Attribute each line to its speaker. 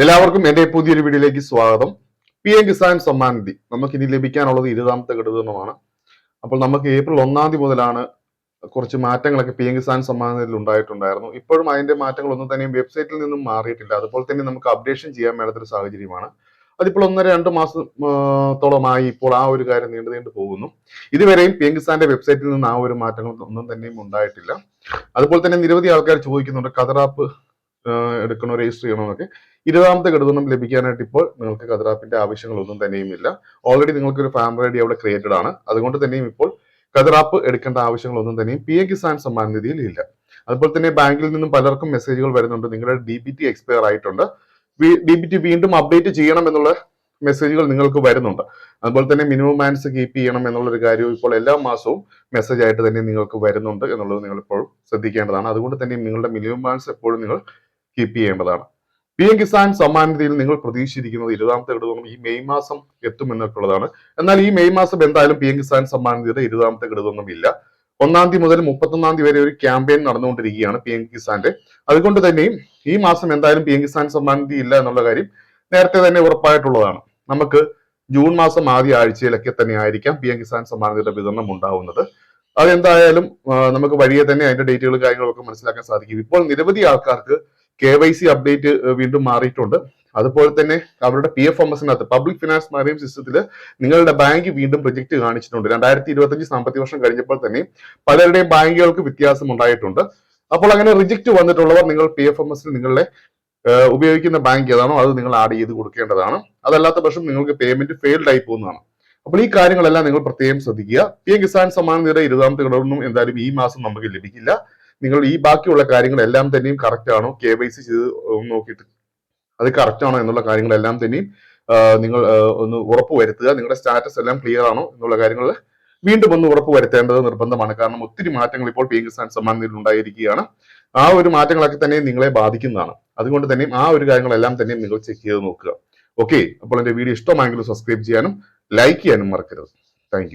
Speaker 1: എല്ലാവർക്കും എന്റെ പുതിയൊരു വീഡിയോയിലേക്ക് സ്വാഗതം. P M Kisan Samman Nidhi. നമുക്ക് ഇനി ലഭിക്കാനുള്ളത് ഇരുപതാമത്തെ ഘടകമാണ് അപ്പോൾ നമുക്ക് ഏപ്രിൽ ഒന്നാം തീയതി മുതലാണ് കുറച്ച് മാറ്റങ്ങളൊക്കെ പി എം കിസാൻ സമ്മാൻ നിധിയിൽ ഉണ്ടായിട്ടുണ്ടായിരുന്നു. ഇപ്പോഴും അതിന്റെ മാറ്റങ്ങൾ ഒന്നും തന്നെയും വെബ്സൈറ്റിൽ നിന്നും മാറിയിട്ടില്ല. അതുപോലെ തന്നെ നമുക്ക് അപ്ഡേഷൻ ചെയ്യാൻ മേലാത്തൊരു സാഹചര്യമാണ്. അതിപ്പോൾ ഒന്നര രണ്ട് മാസത്തോളമായി ഇപ്പോൾ ആ ഒരു കാര്യം നീണ്ടു നീണ്ടു പോകുന്നു. ഇതുവരെയും പി എം കിസാന്റെ വെബ്സൈറ്റിൽ നിന്ന് ആ ഒരു മാറ്റങ്ങൾ ഒന്നും തന്നെയും ഉണ്ടായിട്ടില്ല. അതുപോലെ തന്നെ നിരവധി ആൾക്കാർ ചോദിക്കുന്നുണ്ട് കതറാപ്പ് എടുക്കണോ രജിസ്റ്റർ ചെയ്യണോ എന്നൊക്കെ ഇരുപതാമത്തെ ഘടകം ലഭിക്കാനായിട്ട് ഇപ്പോൾ നിങ്ങൾക്ക് കതിറാപ്പിന്റെ ആവശ്യങ്ങളൊന്നും തന്നെയും ഇല്ല ഓൾറെഡി നിങ്ങൾക്ക് ഒരു ഫാമിലി ഐഡി അവിടെ ക്രിയേറ്റഡ് ആണ്. അതുകൊണ്ട് തന്നെയും ഇപ്പോൾ കതിറാപ്പ് എടുക്കേണ്ട ആവശ്യങ്ങളൊന്നും തന്നെയും പി എം കിസാൻ സമ്മാൻ നിധിയിൽ ഇല്ല. അതുപോലെ തന്നെ ബാങ്കിൽ നിന്നും പലർക്കും മെസ്സേജുകൾ വരുന്നുണ്ട്. നിങ്ങളുടെ ഡി ബി ടി എക്സ്പയർ ആയിട്ടുണ്ട്. ഡി ബി ടി വീണ്ടും അപ്ഡേറ്റ് ചെയ്യണം എന്നുള്ള മെസ്സേജുകൾ നിങ്ങൾക്ക് വരുന്നുണ്ട്. അതുപോലെ തന്നെ മിനിമം ബാലൻസ് കീപ്പ് ചെയ്യണം എന്നുള്ള ഒരു കാര്യവും ഇപ്പോൾ എല്ലാ മാസവും മെസ്സേജ് ആയിട്ട് തന്നെ നിങ്ങൾക്ക് വരുന്നുണ്ട് എന്നുള്ളത് നിങ്ങൾ ഇപ്പോഴും ശ്രദ്ധിക്കേണ്ടതാണ്. അതുകൊണ്ട് തന്നെ നിങ്ങളുടെ മിനിമം ബാലൻസ് എപ്പോഴും നിങ്ങൾ കീപ്പ് ചെയ്യേണ്ടതാണ് പി എം കിസാൻ സമ്മാൻ നിധിയിൽ നിങ്ങൾ പ്രതീക്ഷിച്ചിരിക്കുന്നത് ഇരുപതാമത്തെ ഘടകം ഈ മെയ് മാസം എത്തുമെന്നൊക്കെയുള്ളതാണ്. എന്നാൽ ഈ മെയ് മാസം എന്തായാലും പി എം കിസാൻ സമ്മാൻ നിധിയുടെ ഇരുപതാമത്തെ ഘടകമൊന്നും ഇല്ല. ഒന്നാം തീയതി മുതൽ മുപ്പത്തൊന്നാം തീയതി വരെ ഒരു ക്യാമ്പയിൻ നടന്നുകൊണ്ടിരിക്കുകയാണ് പി എം കിസാന്റെ അതുകൊണ്ട് തന്നെയും ഈ മാസം എന്തായാലും പി എം കിസാൻ സമ്മാൻ നിധി ഇല്ല എന്നുള്ള കാര്യം നേരത്തെ തന്നെ ഉറപ്പായിട്ടുള്ളതാണ്. നമുക്ക് ജൂൺ മാസം ആദ്യ ആഴ്ചയിലൊക്കെ തന്നെ ആയിരിക്കാം പി എം കിസാൻ നിധിയുടെ വിതരണം ഉണ്ടാവുന്നത്. അതെന്തായാലും നമുക്ക് വഴിയെ തന്നെ അതിന്റെ ഡേറ്റുകളും കാര്യങ്ങളൊക്കെ മനസ്സിലാക്കാൻ സാധിക്കും. ഇപ്പോൾ നിരവധി ആൾക്കാർക്ക് കെ വൈ സി അപ്ഡേറ്റ് വീണ്ടും മാറിയിട്ടുണ്ട്. അതുപോലെ തന്നെ അവരുടെ P F M public finance മാറിയും സിസ്റ്റത്തിൽ നിങ്ങളുടെ ബാങ്ക് വീണ്ടും പ്രൊജക്ട് കാണിച്ചിട്ടുണ്ട്. രണ്ടായിരത്തി ഇരുപത്തഞ്ച് സാമ്പത്തിക വർഷം കഴിഞ്ഞപ്പോൾ തന്നെ പലരുടെയും ബാങ്കുകൾക്ക് വ്യത്യാസം ഉണ്ടായിട്ടുണ്ട്. അപ്പോൾ അങ്ങനെ റിജക്ട് വന്നിട്ടുള്ളവർ നിങ്ങൾ പി എഫ് എം എസിൽ നിങ്ങളുടെ ഉപയോഗിക്കുന്ന ബാങ്ക് ഏതാണോ അത് നിങ്ങൾ ആഡ് ചെയ്ത് കൊടുക്കേണ്ടതാണ്. അതല്ലാത്ത പക്ഷം നിങ്ങൾക്ക് പേയ്മെന്റ് ഫെയിൽഡ് ആയി പോകുന്നതാണ്. അപ്പോൾ ഈ കാര്യങ്ങളെല്ലാം നിങ്ങൾ പ്രത്യേകം ശ്രദ്ധിക്കുക. പി എം കിസാൻ സമ്മാൻ നിധിയുടെ ഇരുപതാമത്തെ ഘടകമൊന്നും എന്തായാലും ഈ മാസം നമുക്ക് ലഭിക്കില്ല. നിങ്ങൾ ഈ ബാക്കിയുള്ള കാര്യങ്ങളെല്ലാം തന്നെയും കറക്റ്റ് ആണോ? കെ വൈ സി ചെയ്ത് നോക്കിയിട്ട് അത് കറക്റ്റ് ആണോ എന്നുള്ള കാര്യങ്ങളെല്ലാം തന്നെയും നിങ്ങൾ ഒന്ന് ഉറപ്പ് വരുത്തുക. നിങ്ങളുടെ സ്റ്റാറ്റസ് എല്ലാം ക്ലിയർ ആണോ എന്നുള്ള കാര്യങ്ങൾ വീണ്ടും ഒന്ന് ഉറപ്പ് വരുത്തേണ്ടത് നിർബന്ധമാണ്. കാരണം ഒത്തിരി മാറ്റങ്ങൾ ഇപ്പോൾ പി എം കിസാൻ സമ്മാൻ ഉണ്ടായിരിക്കുകയാണ്. ആ ഒരു മാറ്റങ്ങളൊക്കെ തന്നെ നിങ്ങളെ ബാധിക്കുന്നതാണ്. അതുകൊണ്ട് തന്നെയും ആ ഒരു കാര്യങ്ങളെല്ലാം തന്നെയും നിങ്ങൾ ചെക്ക് ചെയ്ത് നോക്കുക. ഓക്കെ അപ്പോൾ എന്റെ വീഡിയോ ഇഷ്ടമായെങ്കിൽ സബ്സ്ക്രൈബ് ചെയ്യാനും ലൈക്ക് ചെയ്യാനും മറക്കരുത്. താങ്ക്